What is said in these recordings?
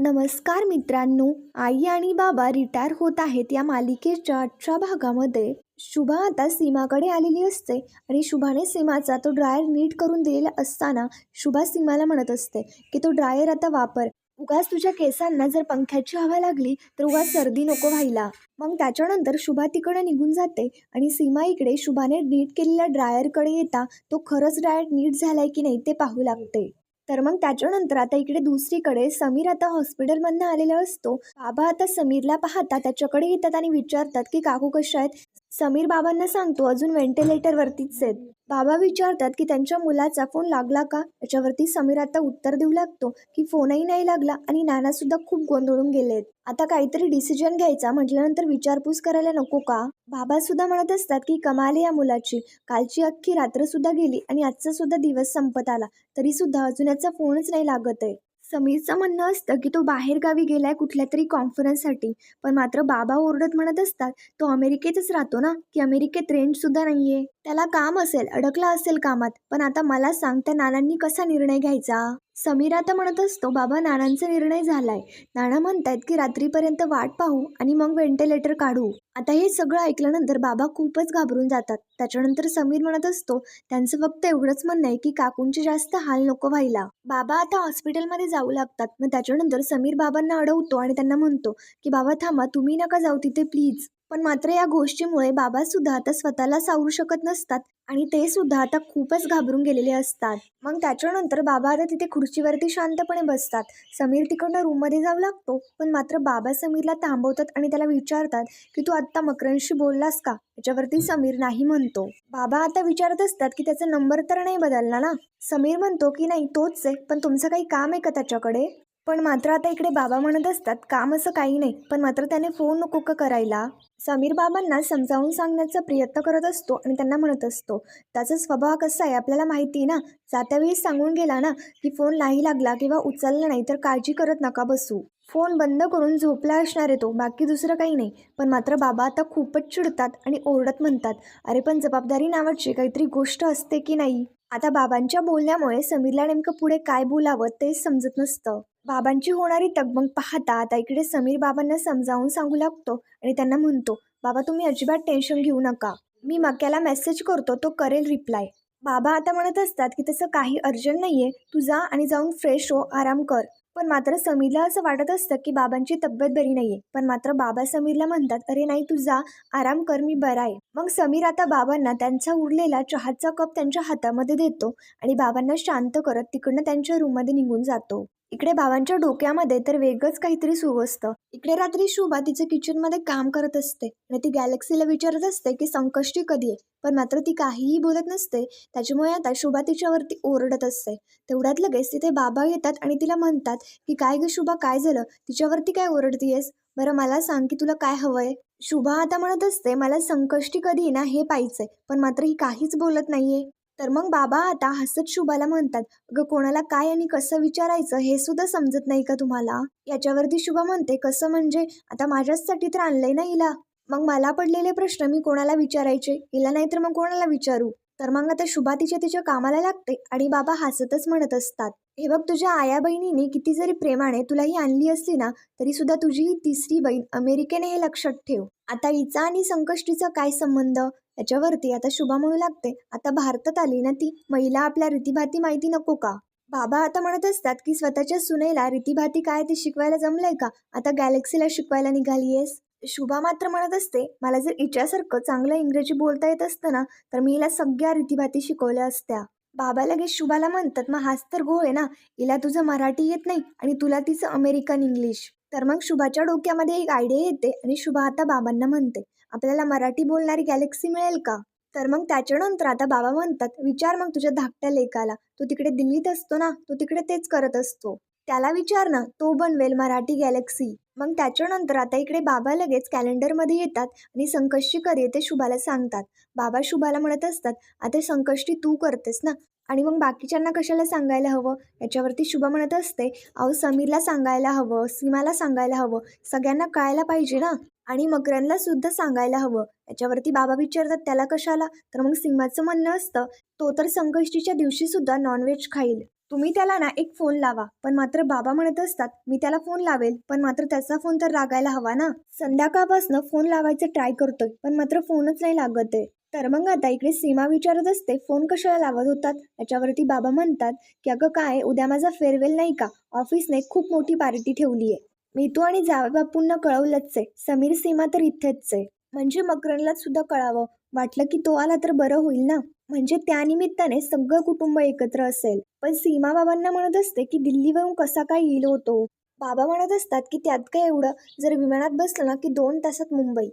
नमस्कार मित्रांनो आई आणि बाबा रिटायर होत आहेत या मालिकेच्या आजच्या भागामध्ये. शुभा आता सीमाकडे आलेली असते आणि शुभाने सीमाचा तो ड्रायर नीट करून दिलेला असताना शुभा सीमाला म्हणत असते की तो ड्रायर आता वापर. उगाच तुझ्या केसांना जर पंख्याची हवा लागली तर उगाच सर्दी नको व्हायला. मग त्याच्यानंतर शुभा तिकडे निघून जाते आणि सीमा इकडे शुभाने नीट केलेल्या ड्रायरकडे येता तो खरंच ड्रायर नीट झालाय की नाही ते पाहू लागते. तर मग त्याच्यानंतर आता इकडे दुसरीकडे समीर आता हॉस्पिटलमधनं आलेला असतो. बाबा आता समीरला पाहता त्याच्याकडे येतात आणि विचारतात की काकू कशा आहेत? समीर बाबांना सांगतो अजून व्हेंटिलेटरवरतीच आहेत. बाबा विचारतात की त्यांच्या मुलाचा फोन लागला का? याच्यावरती समीर आता उत्तर देऊ लागतो की फोनही नाही लागला आणि नाना सुद्धा खूप गोंधळून गेलेत. आता काहीतरी डिसिजन घ्यायचा म्हटल्यानंतर विचारपूस करायला नको का? बाबा सुद्धा म्हणत असतात की कमाल आहे या मुलाची. कालची अख्खी रात्र सुद्धा गेली आणि आजचा सुद्धा दिवस संपत आला. तरी सुद्धा अजून याचा फोनच नाही लागत आहे. समीरचं म्हणणं असतं की तो बाहेरगावी गेला गेलाय कुठल्या तरी कॉन्फरन्ससाठी पण मात्र बाबा ओरडत म्हणत असतात तो अमेरिकेतच राहतो ना? की अमेरिकेत रेंटसुद्धा सुद्धा नाहीये? त्याला काम असेल अडकला असेल कामात पण आता मला सांग त्या नानांनी कसा निर्णय घ्यायचा? समीर आता म्हणत असतो बाबा नानांचा निर्णय झालाय. नाना म्हणतायत की रात्रीपर्यंत वाट पाहू आणि मग व्हेंटिलेटर काढू. आता हे सगळं ऐकल्यानंतर बाबा खूपच घाबरून जातात. त्याच्यानंतर समीर म्हणत असतो त्यांचं फक्त एवढंच म्हणणं आहे की काकूंचे जास्त हाल नको व्हायला. बाबा आता हॉस्पिटलमध्ये जाऊ लागतात. मग त्याच्यानंतर समीर बाबांना अडवतो आणि त्यांना म्हणतो की बाबा थांबा तुम्ही नका जाऊ तिथे प्लीज. पण मात्र या गोष्टीमुळे बाबा सुद्धा आता स्वतःला सावरू शकत नसतात आणि ते सुद्धा आता खूपच घाबरून गेलेले असतात. मग त्याच्यानंतर बाबा आता तिथे खुर्चीवरती शांतपणे बसतात. समीर तिकडनं रूममध्ये जाऊ लागतो पण मात्र बाबा समीरला थांबवतात आणि त्याला विचारतात की तू आत्ता मकरंशी बोललास का? त्याच्यावरती समीर नाही म्हणतो. बाबा आता विचारत असतात की त्याचा नंबर तर नाही बदलला ना? समीर म्हणतो की नाही तोच आहे पण तुमचं काही काम आहे का त्याच्याकडे? पण मात्र आता इकडे बाबा म्हणत असतात काम असं काही नाही पण मात्र त्याने फोन नको का करायला? समीर बाबांना समजावून सांगण्याचा प्रयत्न करत असतो आणि त्यांना म्हणत असतो त्याचा स्वभाव कसा आहे आपल्याला माहिती आहे ना? जात्या वेळी सांगून गेला ना की फोन नाही लागला किंवा उचलला नाही तर काळजी करत नका बसू. फोन बंद करून झोपला असणार आहे तो बाकी दुसरं काही नाही. पण मात्र बाबा आता खूपच चिडतात आणि ओरडत म्हणतात अरे पण जबाबदारी नावाची काहीतरी गोष्ट असते की नाही? आता बाबांच्या बोलण्यामुळे समीरला नेमकं पुढे काय बोलावं तेच समजत नसतं. बाबांची होणारी तगमग पाहता आता इकडे समीर बाबांना समजावून सांगू लागतो आणि त्यांना म्हणतो बाबा तुम्ही अजिबात टेन्शन घेऊ नका. मी मक्याला मेसेज करतो तो करेल रिप्लाय बाबा आता म्हणत असतात की तसं काही अर्जंट नाही आहे तू जा आणि जाऊन फ्रेश हो आराम कर. पण मात्र समीरला असं वाटत असतं की बाबांची तब्येत बरी नाही आहे पण मात्र बाबा समीरला म्हणतात अरे नाही तू जा आराम कर मी बरा आहे. मग समीर आता बाबांना त्यांचा उरलेला चहाचा कप त्यांच्या हातामध्ये देतो आणि बाबांना शांत करत तिकडनं त्यांच्या रूममध्ये निघून जातो. इकडे बाबांच्या डोक्यामध्ये तर वेगळंच काहीतरी सुरू असतं. इकडे रात्री शुभा तिचं किचनमध्ये काम करत असते आणि ती गॅलेक्सीला विचारत असते की संकष्टी कधी आहे? पण मात्र ती काहीही बोलत नसते. त्याच्यामुळे आता शुभा तिच्यावरती ओरडत असते. तेवढ्यात लगेच तिथे बाबा येतात आणि तिला म्हणतात की काय ग शुभा काय झालं? तिच्यावरती काय ओरडतीयस? बरं मला सांग की तुला काय हवंय? शुभा आता म्हणत असते मला संकष्टी कधी ना हे पाहिजे पण मात्र ही काहीच बोलत नाहीये. तर मग बाबा आता हसत शुभाला म्हणतात अगं कोणाला काय आणि कसं विचारायचं हे सुद्धा समजत नाही का तुम्हाला? याच्यावरती शुभा म्हणते कसं म्हणजे? आता माझ्याचसाठी तर आणलंय ना हिला. मग मला पडलेले प्रश्न मी कोणाला विचारायचे? हिला नाही तर मग कोणाला विचारू? तर मग आता शुभा तिच्या तिच्या कामाला लागते आणि बाबा हसतच म्हणत असतात. हे बघ तुझ्या आया बहिणीने किती जरी प्रेमाने तुला ही आणली असली ना तरी सुद्धा तुझी ही तिसरी बहीण अमेरिकेने हे लक्षात ठेव. आता हिचा आणि संकष्टीचा काय संबंध? याच्यावरती आता शुभा म्हणू लागते. आता भारतात आली ना ती. महिला आपल्या रीतीभाती माहिती नको का? बाबा आता म्हणत असतात की स्वतःच्या सुनेला रीतीभाती काय ते शिकवायला जमलंय का? आता गॅलेक्सीला शिकवायला निघालीयस. शुभा मात्र म्हणत असते मला जर हिच्यासारखं चांगलं इंग्रजी बोलता येत असतं ना तर मी हिला सगळ्या रीतीभाती शिकवल्या असत्या. बाबा लगेच शुभाला म्हणतात मग हाच तर गोळ आहे ना. हिला तुझं मराठी येत नाही आणि तुला तिचं अमेरिकन इंग्लिश. तर मग शुभाच्या डोक्यामध्ये एक आयडिया येते आणि शुभा आता बाबांना म्हणते आपल्याला मराठी बोलणारी गॅलेक्सी मिळेल का? तर मग त्याच्यानंतर आता बाबा म्हणतात विचार मग तुझ्या धाकट्या लेकाला. तो तिकडे दिल्लीत असतो ना तो तिकडे तेच करत असतो. त्याला विचार ना तो बनवेल मराठी गॅलेक्सी मग त्याच्यानंतर आता इकडे बाबा लगेच कॅलेंडरमध्ये येतात आणि संकष्टी कर ते शुभाला सांगतात. बाबा शुभाला म्हणत असतात आता संकष्टी तू करतेस ना? आणि मग बाकीच्यांना कशाला सांगायला हवं? याच्यावरती शुभा म्हणत असते अहो समीरला सांगायला हवं सीमाला सांगायला हवं. सगळ्यांना कळायला पाहिजे ना? आणि मकरांना सुद्धा सांगायला हवं. याच्यावरती बाबा विचारतात त्याला कशाला? तर मग सिंहाचं म्हणणं असतं तो तर संकष्टीच्या दिवशी सुद्धा नॉनव्हेज खाईल. तुम्ही त्याला ना एक फोन लावा. पण मात्र बाबा म्हणत असतात मी त्याला फोन लावेल पण मात्र त्याचा फोन तर लागायला हवा ना? संध्याकाळपासनं फोन लावायचं ट्राय करतोय पण मात्र फोनच नाही लागत आहे. तर मग आता इकडे सीमा विचारत असते फोन कशाला लावत होतात? याच्यावरती बाबा म्हणतात की अगं काय उद्या माझा फेअरवेल नाही का? ऑफिसने खूप मोठी पार्टी ठेवली आहे तू आणि जावे बापूंना कळवलंच आहे. समीर सीमा तर इथेच आहे. म्हणजे मकरनला सुद्धा कळावं. वाटलं की तो आला तर बरं होईल ना? म्हणजे त्यानिमित्ताने सगळं कुटुंब एकत्र असेल. पण सीमा बाबांना म्हणत असते की दिल्लीवरून कसा काय येईल होतो बाबा म्हणत असतात की त्यात काय एवढं? जर विमानात बसलं ना की दोन तासात मुंबई.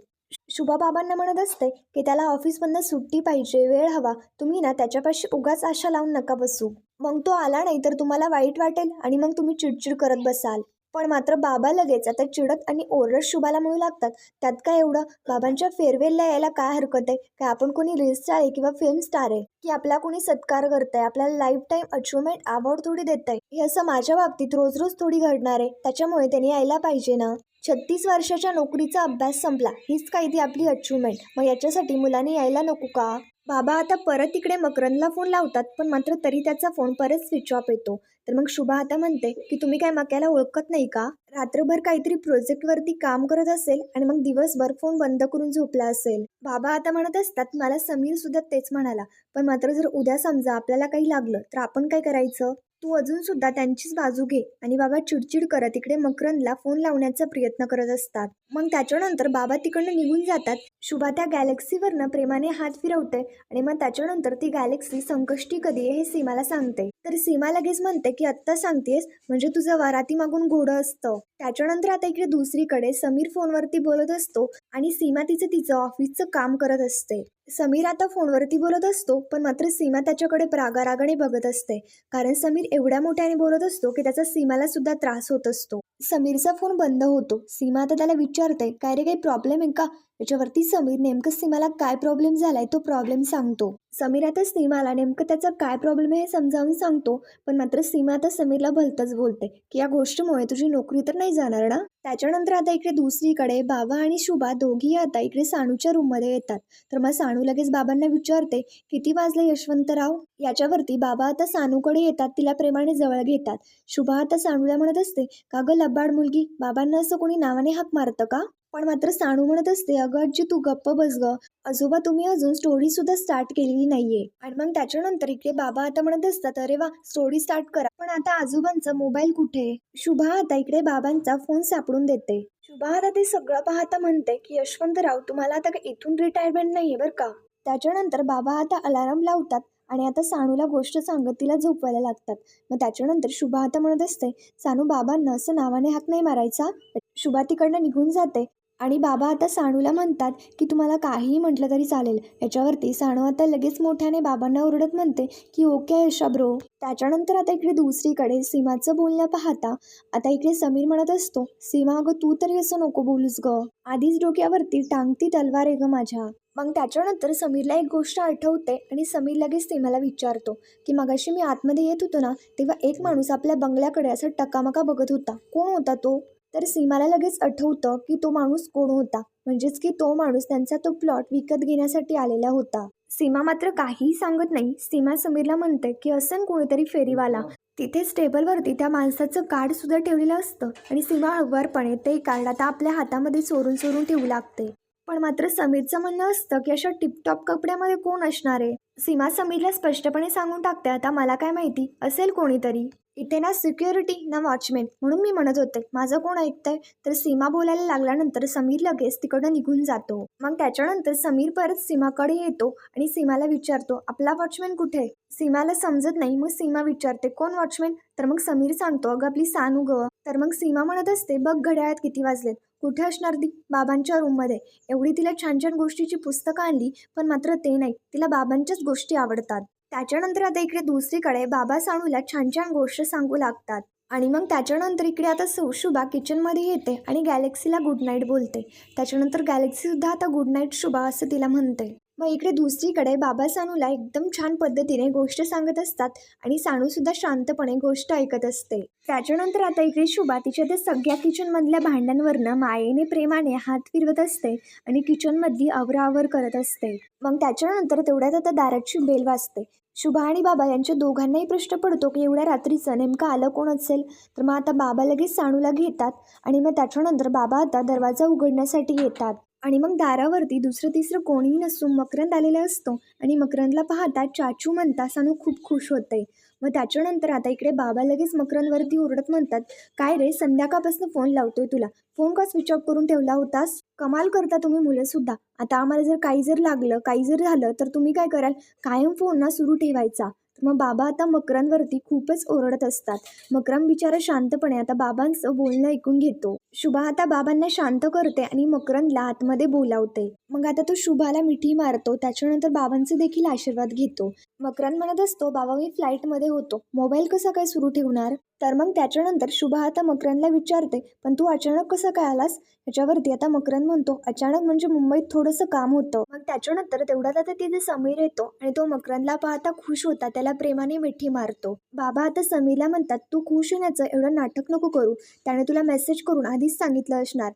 शुभा बाबांना म्हणत असते की त्याला ऑफिसमधनं सुट्टी पाहिजे वेळ हवा. तुम्ही ना त्याच्यापाशी उगाच आशा लावून नका बसू. मग तो आला नाही तर तुम्हाला वाईट वाटेल आणि मग तुम्ही चिडचिड करत बसाल. पण मात्र बाबा लगेच आता चिडत आणि ओरडत शुभाला म्हणू लागतात. त्यात काय एवढं? बाबांच्या फेअरवेलला यायला काय हरकत आहे? काय आपण कोणी रील स्टार आहे किंवा फिल्म स्टार आहे? की आपला कोणी सत्कार करतंय? आपल्याला लाईफ टाईम अचिव्हमेंट अवॉर्ड थोडी देत आहे हे असं माझ्या बाबतीत रोज रोज थोडी घडणार आहे. त्याच्यामुळे त्यांनी यायला पाहिजे ना? छत्तीस वर्षाच्या नोकरीचा अभ्यास संपला. हीच काही ती आपली अचिव्हमेंट मग याच्यासाठी मुलांनी यायला नको का? बाबा आता परत इकडे मकरंदला फोन लावतात पण मात्र तरी त्याचा फोन परत स्विच ऑफ येतो. तर मग शुभा आता म्हणते की तुम्ही काय मक्याला ओळखत नाही का? रात्रभर काहीतरी प्रोजेक्टवरती काम करत असेल आणि मग दिवसभर फोन बंद करून झोपला असेल. बाबा आता म्हणत असतात मला समीर सुद्धा तेच म्हणाला पण मात्र जर उद्या समजा आपल्याला काही लागलं तर आपण काय करायचं? तू अजून सुद्धा त्यांचीच बाजू घे आणि बाबा चिडचिड करत इकडे मकरंदला फोन लावण्याचा प्रयत्न करत असतात. मग त्याच्यानंतर बाबा तिकडनं निघून जातात. शुभा त्या गॅलेक्सीवरनं प्रेमाने हात फिरवते आणि मग त्याच्यानंतर ती गॅलेक्सी संकष्टी कधी आहे हे सीमाला सांगते. तर सीमा लगेच म्हणते की आत्ता सांगतेस म्हणजे तुझं वराती मागून घोडं असतं. त्याच्यानंतर आता इकडे दुसरीकडे समीर फोनवरती बोलत असतो आणि सीमा तिचं तिचं ऑफिसचं काम करत असते. समीर आता फोनवरती बोलत असतो पण मात्र सीमा त्याच्याकडे रागारागाने बघत असते. कारण समीर एवढ्या मोठ्याने बोलत असतो की त्याचा सीमाला सुद्धा त्रास होत असतो. समीरचा फोन बंद होतो. सीमा आता त्याला विचारते काय रे काही प्रॉब्लेम आहे का? त्याच्यावरती समीर नेमकं सीमाला काय प्रॉब्लेम झालाय तो प्रॉब्लेम सांगतो. समीर आता सीमाला नेमकं त्याचा काय प्रॉब्लेम आहे हे समजावून सांगतो पण मात्र सीमा आता समीरला भलतंच बोलते की या गोष्टीमुळे तुझी नोकरी तर नाही जाणार ना? त्याच्यानंतर आता इकडे दुसरीकडे बाबा आणि शुभा दोघी आता इकडे सानूच्या रूममध्ये येतात. तर मग सानू लगेच बाबांना विचारते किती वाजले यशवंतराव? याच्यावरती बाबा आता सानूकडे येतात तिला प्रेमाने जवळ घेतात. शुभा आता सानूला म्हणत असते का ग लबाड मुलगी? बाबांना असं कोणी नावाने हाक मारतं का? पण मात्र सानू म्हणत असते अगं आजी तू गप्प बस ग. आजोबा तुम्ही अजून स्टोरी सुद्धा स्टार्ट केलेली नाहीये. आणि मग त्याच्यानंतर इकडे बाबा आता म्हणत असतात अरे वा स्टोरी स्टार्ट करा. पण आता आजोबांचा मोबाईल कुठे शुभा आता इकडे बाबांचा फोन सापडून देते. शुभा आता ते सगळं पाहता म्हणते की यशवंतराव तुम्हाला आता काही इथून रिटायरमेंट नाहीये बरं का? त्याच्यानंतर बाबा आता अलाराम लावतात आणि आता सानूला गोष्ट सांगत तिला झोपवायला लागतात. मग त्याच्यानंतर शुभा आता म्हणत असते सानू बाबांना असं नावाने हाक नाही मारायचा. शुभा तिकडनं निघून जाते. आणि बाबा आता सानूला म्हणतात की तुम्हाला काहीही म्हटलं तरी चालेल. याच्यावरती सानू आता लगेच मोठ्याने बाबांना ओरडत म्हणते की ओके यशा ब्रो. त्याच्यानंतर आता इकडे दुसरीकडे सीमाचं बोलणं पाहता आता इकडे समीर म्हणत असतो सीमा अगं तू तरी असं नको बोलूस ग. आधीच डोक्यावरती टांगती तलवार आहे ग माझ्या. मग त्याच्यानंतर समीरला एक गोष्ट आठवते आणि समीर लगेच सीमाला विचारतो की मगाशी मी आतमध्ये येत होतो ना तेव्हा एक माणूस आपल्या बंगल्याकडे असं टकामका बघत होता. कोण होता तो? तर सीमाला लगेच आठवतं की तो माणूस कोण होता. म्हणजेच की तो माणूस त्यांचा तो प्लॉट विकत घेण्यासाठी आलेला होता. सीमा मात्र काहीही सांगत नाही. सीमा समीरला म्हणते की असं कोणीतरी फेरीवाला. तिथेच टेबलवरती त्या माणसाचं कार्ड सुद्धा ठेवलेलं असतं आणि सीमा हळूवारपणे ते कार्ड आता आपल्या हातामध्ये चोरून चोरून ठेवू लागते. पण मात्र समीरचं म्हणणं असतं की अशा टिपटॉप कपड्यामध्ये कोण असणार आहे? सीमा समीरला स्पष्टपणे सांगून टाकते आता मला काय माहिती? असेल कोणीतरी. इथे ना सिक्युरिटी ना वॉचमॅन म्हणून मी म्हणत होते. माझं कोण ऐकतंय? तर सीमा बोलायला लागल्यानंतर समीर लगेच तिकडं निघून जातो. मग त्याच्यानंतर समीर परत सीमाकडे येतो आणि सीमाला विचारतो आपला वॉचमॅन कुठे सीमाला समजत नाही. मग सीमा विचारते कोण वॉचमॅन तर मग समीर सांगतो अगं आपली सानू ग. तर मग सीमा म्हणत असते बघ घड्याळात किती वाजलेत. कुठे असणार ती? बाबांच्या रूममध्ये एवढी तिला छान छान गोष्टीची पुस्तकं आणली पण मात्र ते नाही. तिला बाबांच्याच गोष्टी आवडतात. त्याच्यानंतर आता इकडे दुसरीकडे बाबा सानूला छान छान गोष्ट सांगू लागतात. आणि मग त्याच्यानंतर इकडे आता सौशुभा किचनमध्ये येते आणि गॅलेक्सीला गुड नाईट बोलते. त्याच्यानंतर गॅलेक्सीसुद्धा आता गुड नाईट शुभा असं तिला म्हणते. मग इकडे दुसरीकडे बाबा सानूला एकदम छान पद्धतीने गोष्ट सांगत असतात आणि सानूसुद्धा शांतपणे गोष्ट ऐकत असते. त्याच्यानंतर आता इकडे शुभा तिच्या त्या सगळ्या किचनमधल्या भांड्यांवरनं मायेने प्रेमाने हात फिरवत असते आणि किचनमधली आवराआवर करत असते. मग त्याच्यानंतर तेवढ्यात आता दाराची बेल वाजते. शुभा आणि बाबा यांच्या दोघांनाही प्रश्न पडतो की एवढ्या रात्रीचं नेमकं आलं कोण असेल? तर मग आता बाबा लगेच साणूला घेतात आणि मग त्याच्यानंतर बाबा आता दरवाजा उघडण्यासाठी येतात. आणि मग दारावरती दुसरं तिसरं कोणीही नसून मकरंद आलेला असतो. आणि मकरंदला पाहता चाचू म्हणता सानू खूप खुश होते. मग त्याच्यानंतर आता इकडे बाबा लगेच मकरंदवरती ओरडत म्हणतात काय रे संध्याकाळपासून फोन लावतोय तुला. फोन का स्विच ऑफ करून ठेवला होतास? कमाल करता तुम्ही मुलंसुद्धा. आता आम्हाला जर काही जर लागलं काही जर झालं तर तुम्ही काय कराल? कायम फोन ना सुरू ठेवायचा. तर मग बाबा आता मकरांवरती खूपच ओरडत असतात. मकरम बिचारा शांतपणे आता बाबांचं बोलणं ऐकून घेतो. शुभा आता बाबांना शांत करते आणि मकरंदला आतमध्ये बोलावते. मग आता तो शुभाला मिठी मारतो. त्याच्यानंतर बाबांचे देखील आशीर्वाद घेतो. मकरंद म्हणत असतो बाबा मी फ्लाईटमध्ये होतो. मोबाईल कसा काय सुरू ठेवणार? तर मग त्याच्यानंतर शुभा आता मकरंदला विचारते पण तू अचानक कसं काय आलास? याच्यावरती आता मकरंद म्हणतो अचानक म्हणजे मुंबईत थोडंसं काम होतं. मग त्याच्यानंतर तेवढ्यात आता तिथे समीर येतो आणि तो मकरंदला पाहता खुश होता त्याला प्रेमाने मिठी मारतो. बाबा आता समीरला म्हणतात तू खुश होण्याचं एवढं नाटक नको करू. त्याने तुला मेसेज करून आधीच सांगितलं असणार.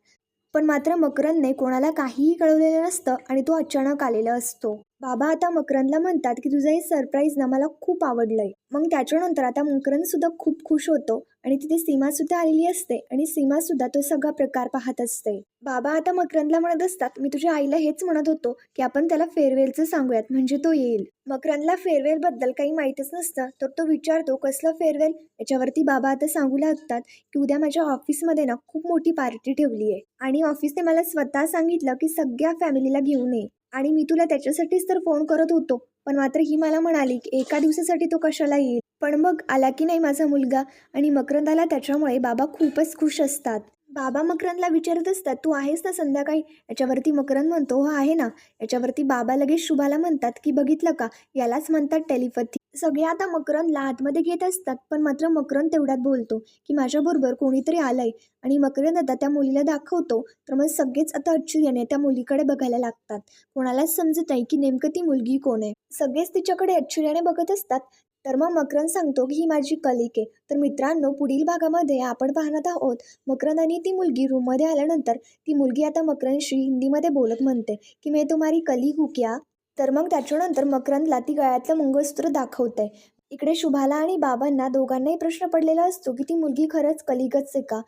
पण मात्र मकरंदने कोणाला काहीही कळवलेलं नसतं आणि तो अचानक आलेला असतो. बाबा आता मकरंदला म्हणतात की तुझं हे सरप्राईज ना मला खूप आवडलंय. मग त्याच्यानंतर आता मकरंद सुद्धा खूप खुश होतो आणि तिथे सीमा सुद्धा आलेली असते आणि सीमा सुद्धा तो सगळा प्रकार पाहत असते. बाबा आता मकरंदला म्हणत असतात मी तुझ्या आईला हेच म्हणत होतो की आपण त्याला फेअरवेलचं सांगूयात म्हणजे तो येईल. मकरंदला फेअरवेल बद्दल काही माहीतच नसतं तर तो विचारतो कसलं फेअरवेल याच्यावरती बाबा आता सांगू लागतात की उद्या माझ्या ऑफिसमध्ये ना खूप मोठी पार्टी ठेवली आहे आणि ऑफिसने मला स्वतः सांगितलं की सगळ्या फॅमिलीला घेऊन ये. आणि मी तुला त्याच्यासाठीच तर फोन करत होतो. पण मात्र ही मला म्हणाली की एका दिवसासाठी तो कशाला येईल? पण मग आला की नाही माझा मुलगा? आणि मकरंदाला त्याच्यामुळे बाबा खूपच खुश असतात. बाबा मकरंदला विचारत असतात तू आहेस ना संध्याकाळी? याच्यावरती मकरंद म्हणतो हो आहे ना. याच्यावरती बाबा लगेच शुभाला म्हणतात की बघितलं का? यालाच म्हणतात टेलिपथी. सगळे आता मकरंदला आतमध्ये घेत असतात पण मात्र मकरंद तेवढ्यात बोलतो की माझ्याबरोबर कोणीतरी आलंय आणि मकरंद आता त्या मुलीला दाखवतो तर मग सगळेच आता आश्चर्याने त्या मुलीकडे बघायला लागतात. कोणालाच समजत नाही की नेमकं ती मुलगी कोण आहे. सगळेच तिच्याकडे आश्चर्याने बघत असतात तर मग मकरंद सांगतो की ही माझी कलिक आहे. तर मित्रांनो पुढील भागामध्ये आपण पाहणार आहोत मकरंद आणि ती मुलगी रूममध्ये आल्यानंतर ती मुलगी आता मकरंदशी हिंदीमध्ये बोलत म्हणते की मी तुम्हारी कलिक हुक्या क्या? तर मग त्याच्यानंतर मकरंदला ती गळ्यातलं मंगळसूत्र दाखवते इकडे शुभाला आणि बाबांना दोघांनाही प्रश्न पडलेला असतो की ती मुलगी खरंच कलिगच आहे का?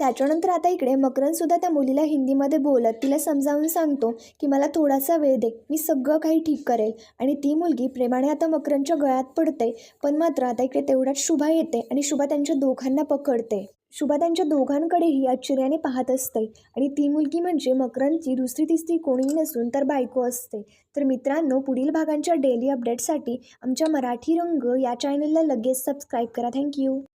त्याच्यानंतर आता इकडे मकरंदसुद्धा त्या मुलीला हिंदीमध्ये बोलत तिला समजावून सांगतो की मला थोडासा वेळ दे मी सगळं काही ठीक करेल. आणि ती मुलगी प्रेमाने आता मकरंदच्या गळ्यात पडते पण मात्र आता इकडे तेवढ्यात शुभा येते आणि शुभा त्यांच्या दोघांना पकडते. शुभा त्यांच्या दोघांकडेही आश्चर्याने पाहत असते. आणि ती मुलगी म्हणजे मकरंदची दुसरी तिसरी कोणीही नसून तर बायको असते. तर मित्रांनो पुढील भागांच्या डेली अपडेटसाठी आमच्या मराठी रंग या चॅनलला लगेच सबस्क्राईब करा. थँक्यू